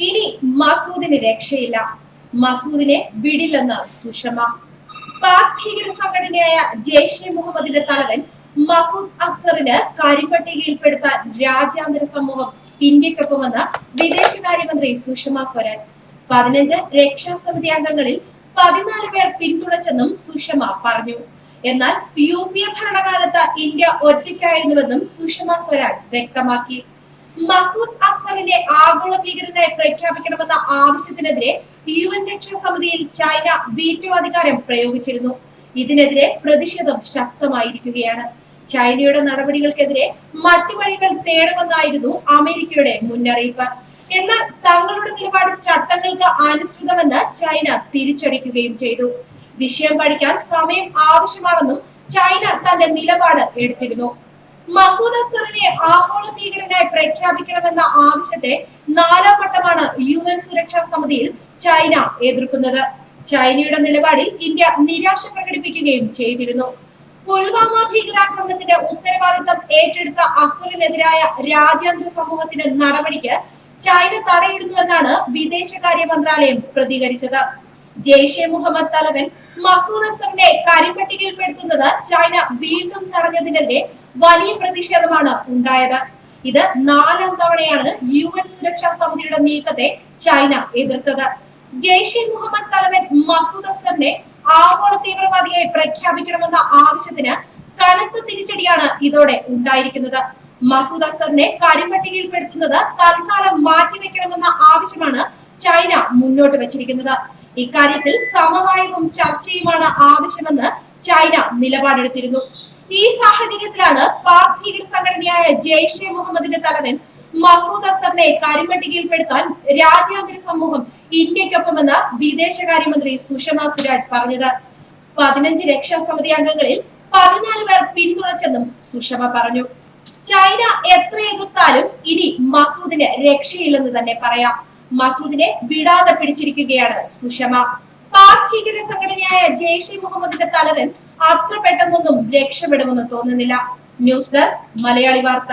ഇനി മസൂദിന് രക്ഷയില്ല. മസൂദിനെ വിടില്ലെന്ന് സുഷമ. പാക് ഭീകര സംഘടനയായ ജെയ്ഷെ മുഹമ്മദിന്റെ തലവൻ മസൂദ് അസറിന് കരിമ്പട്ടികയിൽപ്പെടുത്താൻ രാജ്യാന്തര സമൂഹം ഇന്ത്യക്കൊപ്പമെന്ന് വിദേശകാര്യമന്ത്രി സുഷമ സ്വരാജ്. പതിനഞ്ച് രക്ഷാസമിതി അംഗങ്ങളിൽ പതിനാല് പേർ പിന്തുണച്ചെന്നും സുഷമ പറഞ്ഞു. എന്നാൽ യു പി എ ഭരണകാലത്ത് ഇന്ത്യ ഒറ്റയ്ക്കായിരുന്നുവെന്നും സുഷമ സ്വരാജ് വ്യക്തമാക്കി. മസൂദ് അസറിനെ ആഗോള ഭീകരനായി പ്രഖ്യാപിക്കണമെന്ന ആവശ്യത്തിനെതിരെ യു എൻ രക്ഷാസമിതിയിൽ ചൈന വീറ്റോ അധികാരം പ്രയോഗിച്ചിരുന്നു. ഇതിനെതിരെ പ്രതിഷേധം ശക്തമായിരിക്കുകയാണ്. ചൈനയുടെ നടപടികൾക്കെതിരെ മറ്റു വഴികൾ തേടുമെന്നായിരുന്നു അമേരിക്കയുടെ മുന്നറിയിപ്പ്. എന്നാൽ തങ്ങളുടെ നിലപാട് ചട്ടങ്ങൾക്ക് അനുസൃതമെന്ന് ചൈന തിരിച്ചടിക്കുകയും ചെയ്തു. വിഷയം പഠിക്കാൻ സമയം ആവശ്യമാണെന്നും ചൈന തന്റെ നിലപാട് എടുത്തിരുന്നു. മസൂദ് അസറിനെ ആഗോള ഭീകരനായി പ്രഖ്യാപിക്കണമെന്ന ആവശ്യത്തെ നാലാം വട്ടമാണ് യു എൻ സുരക്ഷാ സമിതിയിൽ ചൈന എതിർക്കുന്നത്. ചൈനയുടെ നിലപാടിൽ ഇന്ത്യ നിരാശ പ്രകടിപ്പിക്കുകയും ചെയ്തിരുന്നു. പുൽവാമ ഭീകരാക്രമണത്തിന്റെ ഉത്തരവാദിത്തം ഏറ്റെടുത്ത അസുറിനെതിരായ രാജ്യാന്തര സമൂഹത്തിന്റെ നടപടിക്ക് ചൈന തടയിടുന്നുവെന്നാണ് വിദേശകാര്യ മന്ത്രാലയം പ്രതികരിച്ചത്. ജെയ്ഷെ മുഹമ്മദ് തലവൻ മസൂദ് അസറിനെ കരിമ്പട്ടികയിൽപ്പെടുത്തുന്നത് ചൈന വീണ്ടും തടഞ്ഞതിനെതിരെ വലിയ പ്രതിഷേധമാണ് ഉണ്ടായത്. ഇത് നാലാം തവണയാണ് യു എൻ സുരക്ഷാ സമിതിയുടെ നീക്കത്തെ ചൈന എതിർത്തത്. ജെയ്ഷെ മുഹമ്മദ് തലവൻ മസൂദ് അസറിനെ ആഗോള തീവ്രവാദിയായി പ്രഖ്യാപിക്കണമെന്ന ആവശ്യത്തിന് കനത്ത തിരിച്ചടിയാണ് ഇതോടെ ഉണ്ടായിരിക്കുന്നത്. മസൂദ് അസറിനെ കരിമ്പട്ടികയിൽപ്പെടുത്തുന്നത് തൽക്കാലം മാറ്റിവെക്കണമെന്ന ആവശ്യമാണ് ചൈന മുന്നോട്ട് വെച്ചിരിക്കുന്നത്. ഇക്കാര്യത്തിൽ സമവായവും ചർച്ചയുമാണ് ആവശ്യമെന്ന് ചൈന നിലപാടെടുത്തിരുന്നു. ഈ സാഹചര്യത്തിലാണ് പാക് ഭീകര സംഘടനയായ ജെയ്ഷെ മുഹമ്മദിന്റെ തലവൻ മസൂദ് അസറിനെ കരിമ്പട്ടികയിൽപ്പെടുത്താൻ രാജ്യാന്തര സമൂഹം ഇന്ത്യക്കൊപ്പമെന്ന് വിദേശകാര്യമന്ത്രി സുഷമ സ്വരാജ് പറഞ്ഞത്. പതിനഞ്ച് രക്ഷാസമിതി അംഗങ്ങളിൽ പതിനാല് പേർ പിന്തുണച്ചെന്നും സുഷമ പറഞ്ഞു. ചൈന എത്ര എതിർത്താലും ഇനി മസൂദിന് രക്ഷയില്ലെന്ന് തന്നെ പറയാം. മസൂദിനെ വിടാതെ പിടിച്ചിരിക്കുകയാണ് സുഷമ. പാക് ഭീകര സംഘടനയായ ജെയ്ഷെ മുഹമ്മദിന്റെ തലവൻ അത്ര പെട്ടെന്നൊന്നും രക്ഷപ്പെടുമെന്ന് തോന്നുന്നില്ല. ന്യൂസ് ഡെസ്ക് മലയാളി വാർത്ത.